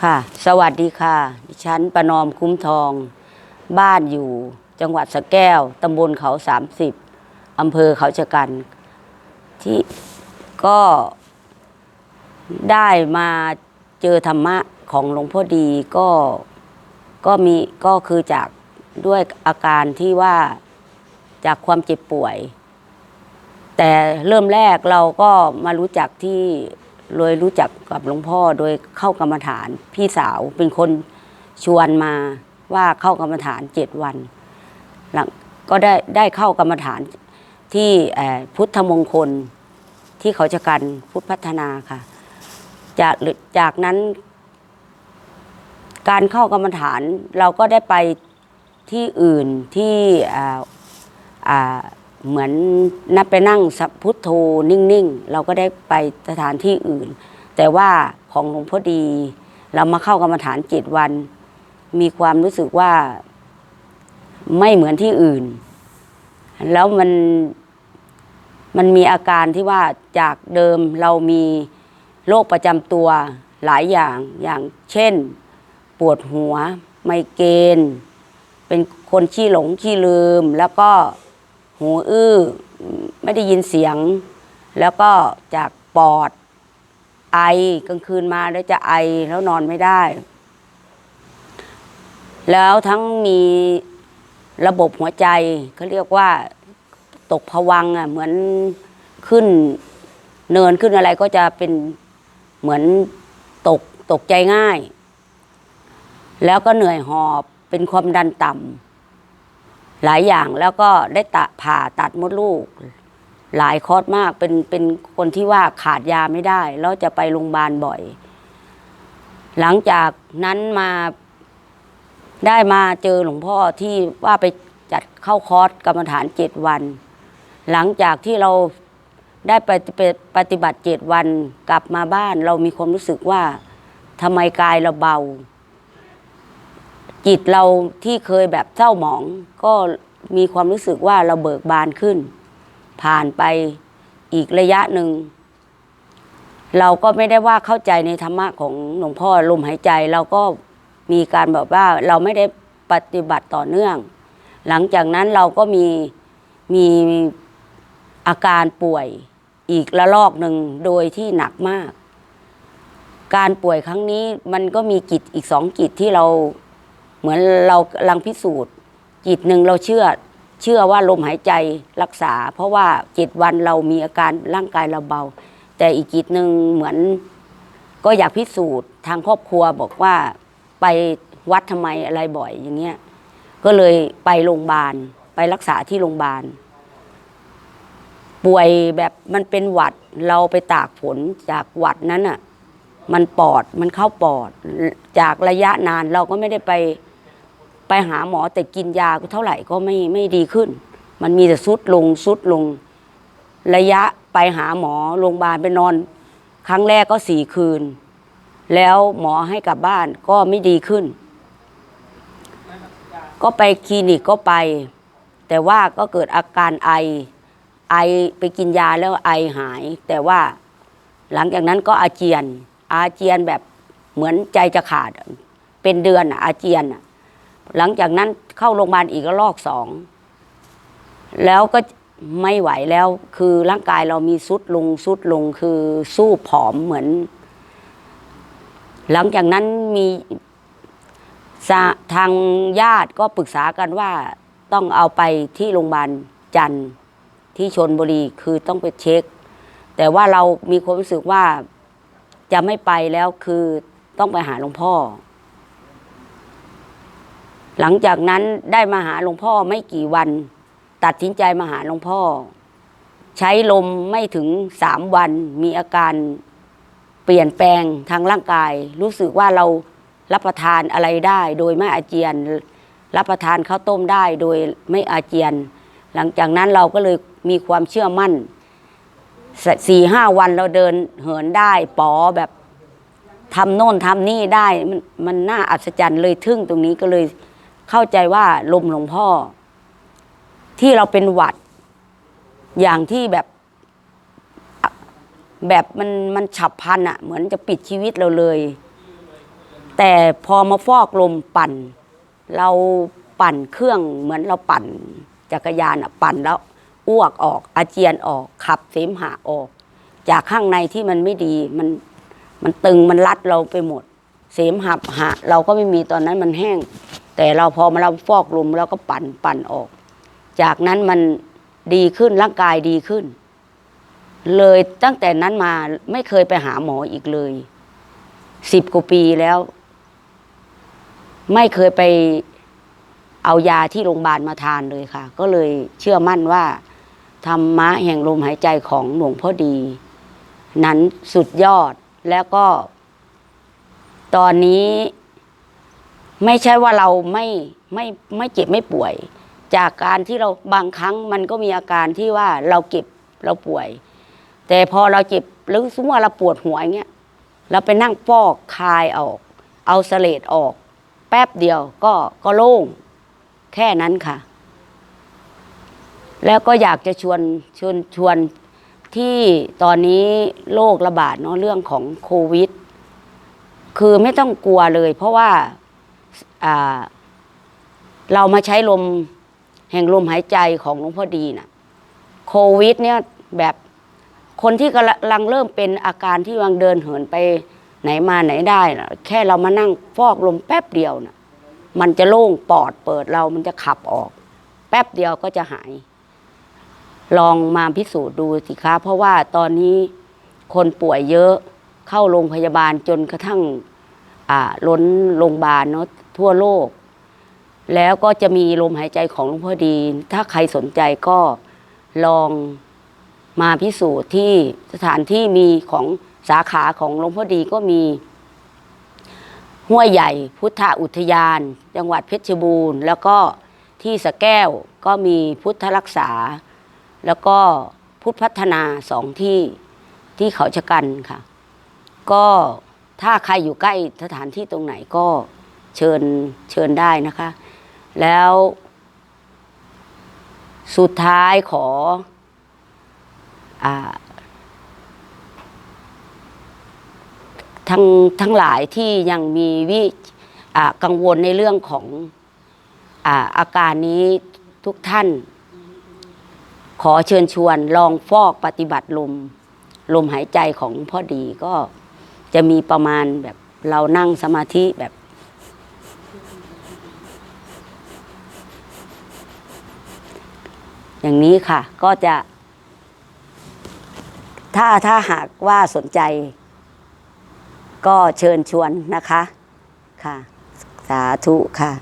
ค่ะ สวัสดีค่ะ ดิฉันประนอมคุ้มทอง บ้านอยู่จังหวัดสะแก้ว ตำบลเขาสามสิบอำเภอเขาชะกัน ที่ก็ได้มาเจอธรรมะของหลวงพ่อดีก็ก็มีก็คือจากด้วยอาการที่ว่าจากความเจ็บป่วย แต่เริ่มแรกเราก็มารู้จักที่ เลยรู้จักกับหลวงพ่อโดยเข้ากรรมฐาน พี่สาวเป็นคนชวนมาว่าเข้ากรรมฐานเจ็ดวันหลังก็ได้ได้เข้ากรรมฐานที่พุทธมงคลที่เขาจะกันพุทธพัฒนาค่ะ จากจากนั้น การเข้ากรรมฐานเราก็ได้ไปที่อื่นที่อ่าอ่า เหมือนนับไปนั่งสัพพุทโธนิ่งๆ เราก็ได้ไปสถานที่อื่น แต่ว่าของหลวงพ่อดี เรามาเข้ากรรมฐานเจ็ดวัน มีความรู้สึกว่าไม่เหมือนที่อื่น แล้วมันมันมีอาการที่ว่าจากเดิมเรามีโรคประจำตัวหลายอย่างอย่างเช่น ปวดหัว ไมเกรนเป็นคนขี้หลงขี้ลืมแล้วก็ หูอื้อไม่ได้ยินเสียง แล้วก็จากปอดไอกลางคืนมาแล้วจะไอแล้วนอนไม่ได้ แล้วทั้งมีระบบหัวใจเขาเรียกว่าตกผวังอะเหมือนขึ้นเนินขึ้นอะไรก็จะเป็นเหมือนตกตกใจง่าย แล้วก็เหนื่อยหอบเป็นความดันต่ำ หลายอย่างแล้วก็ได้ตะผ่าตัดมดลูก หลายคอร์สมากเป็นเป็นคนที่ว่าขาดยาไม่ได้ แล้วจะไปโรงพยาบาลบ่อย หลังจากนั้นมาได้มาเจอหลวงพ่อที่ว่าไปจัดเข้าคอร์สกรรมฐานเจ็ดวัน หลังจากที่เราได้ไปไปปฏิบัติเจ็ดวันกลับมาบ้าน เรามีความรู้สึกว่าทำไมกายเราเบา จิตเราที่เคยแบบเศร้าหมอง ก็มีความรู้สึกว่าเราเบิกบานขึ้น ผ่านไปอีกระยะหนึ่ง เราก็ไม่ได้ว่าเข้าใจในธรรมะของหลวงพ่อลมหายใจ เราก็มีการแบบว่าเราไม่ได้ปฏิบัติต่อเนื่อง หลังจากนั้นเราก็มีมีอาการป่วยอีกระลอกหนึ่งโดยที่หนักมาก การป่วยครั้งนี้มันก็มีกิจอีกสองกิจที่เรา เหมือนเรากำลังพิสูจน์กิจหนึ่งเราเชื่อเชื่อว่าลมหายใจรักษา เพราะว่าเจ็ดวันเรามีอาการร่างกายเราเบา แต่อีกกิจหนึ่งเหมือน ก็อยากพิสูจน์ทางครอบครัวบอกว่าไปวัดทำไมอะไรบ่อยอย่างเงี้ยก็เลยไปโรงพยาบาลไปรักษาที่โรงพยาบาล ป่วยแบบมันเป็นหวัดเราไปตากฝนจากหวัดนั้นอะมันปอดมันเข้าปอด จากระยะนานเราก็ไม่ได้ไป ไปหาหมอแต่กินยาเท่าไหร่ก็ไม่ไม่ดีขึ้น มันมีแต่สุดลงสุดลง ระยะไปหาหมอโรงพยาบาลไปนอน ครั้งแรกก็สี่คืน แล้วหมอให้กลับบ้านก็ไม่ดีขึ้น ก็ไปคลินิกก็ไป แต่ว่าก็เกิดอาการไอ ไอไปกินยาแล้วไอหาย แต่ว่าหลังจากนั้นก็อาเจียน อาเจียนแบบเหมือนใจจะขาด เป็นเดือนอาเจียนอะ หลังจากนั้นเข้าโรงพยาบาลอีกรอบสอง แล้วก็ไม่ไหวแล้วคือร่างกายเรามีสุดลงสุดลงคือสู้ผอมเหมือน หลังจากนั้นมีทางญาติก็ปรึกษากันว่าต้องเอาไปที่โรงพยาบาลจันทร์ที่ชนบุรีคือต้องไปเช็ค แต่ว่าเรามีความรู้สึกว่าจะไม่ไปแล้วคือต้องไปหาหลวงพ่อ หลังจากนั้นได้มาหาหลวงพ่อไม่กี่วัน ตัดสินใจมาหาหลวงพ่อ ใช้ลมไม่ถึงสามวัน มีอาการเปลี่ยนแปลงทางร่างกาย รู้สึกว่าเรารับประทานอะไรได้ โดยไม่อาเจียน รับประทานข้าวต้มได้โดยไม่อาเจียน หลังจากนั้นเราก็เลยมีความเชื่อมั่นสี่ห้าวันเราเดินเหินได้ป๋อแบบทำโน่นทำนี่ได้มันมันน่าอัศจรรย์เลยทึ่งตรงนี้ก็เลย เข้าใจว่าลมหลวงพ่อ ที่เราเป็นหวัด อย่างที่แบบ แบบมันมันฉับพันอะเหมือนจะปิดชีวิตเราเลย แต่พอมาฟอกลมปั่น เราปั่นเครื่องเหมือนเราปั่นจักรยานอะปั่นแล้วอ้วกออกอาเจียนออกขับเสมหะออก จากข้างในที่มันไม่ดีมันมันตึงมันรัดเราไปหมด เสมหับหะเราก็ไม่มีตอนนั้นมันแห้ง แต่เราพอมาเราฟอกลมเราก็ปั่นปั่นออก จากนั้นมันดีขึ้นร่างกายดีขึ้น เลยตั้งแต่นั้นมาไม่เคยไปหาหมออีกเลยสิบกว่าปีแล้ว ไม่เคยไปเอายาที่โรงพยาบาลมาทานเลยค่ะ ก็เลยเชื่อมั่นว่าธรรมะแห่งลมหายใจของหลวงพ่อดี นั้นสุดยอดแล้วก็ ตอนนี้ ไม่ใช่ว่าเราไม่ไม่ไม่เจ็บไม่ป่วย จากการที่เราบางครั้งมันก็มีอาการที่ว่าเราเก็บเราป่วย แต่พอเราเจ็บหรือสมมติว่าเราปวดหัวอย่างเงี้ยเราไปนั่งฟอกคายออก เอาเสลดออก แป๊บเดียวก็ก็โล่งแค่นั้นค่ะ แล้วก็อยากจะชวนชวนชวนที่ตอนนี้โรคระบาดเนาะเรื่องของโควิด คือไม่ต้องกลัวเลย เพราะว่า เรามาใช้ลมแห่งลมหายใจของหลวงพ่อดีน่ะโควิดเนี่ยแบบคนที่กำลังเริ่มเป็นอาการที่วังเดินเหินไปไหนมาไหนได้นะแค่เรามานั่งฟอกลมแป๊บเดียวน่ะมันจะโล่งปอดเปิดเรามันจะขับออก แป๊บเดียวก็จะหาย ลองมาพิสูจน์ดูสิคะ เพราะว่าตอนนี้คนป่วยเยอะเข้าโรงพยาบาลจนกระทั่งล้นโรงพยาบาลเนาะ ทั่วโลก แล้วก็จะมีลมหายใจของหลวงพ่อดี ถ้าใครสนใจก็ลองมาพิสูจน์ที่สถานที่มีของสาขาของหลวงพ่อดีก็มี ห้วยใหญ่พุทธอุทยาน จังหวัดเพชรบูรณ์ แล้วก็ที่สะแก้วก็มีพุทธรักษา แล้วก็พุทธพัฒนาสองที่ที่เขาชะกันค่ะ ก็ถ้าใครอยู่ใกล้สถานที่ตรงไหนก็ เชิญเชิญได้นะคะ แล้ว สุดท้ายขออาทั้งทั้งหลายที่ยังมีวิกังวลในเรื่องของอาอาการนี้ทุกท่าน ขอเชิญชวนลองฟอกปฏิบัติลม ลมหายใจของพ่อดีก็จะมีประมาณแบบเรานั่งสมาธิแบบ อย่างนี้ค่ะ ก็จะ ถ้าถ้าหากว่าสนใจ ก็เชิญชวนนะคะค่ะ สาธุค่ะ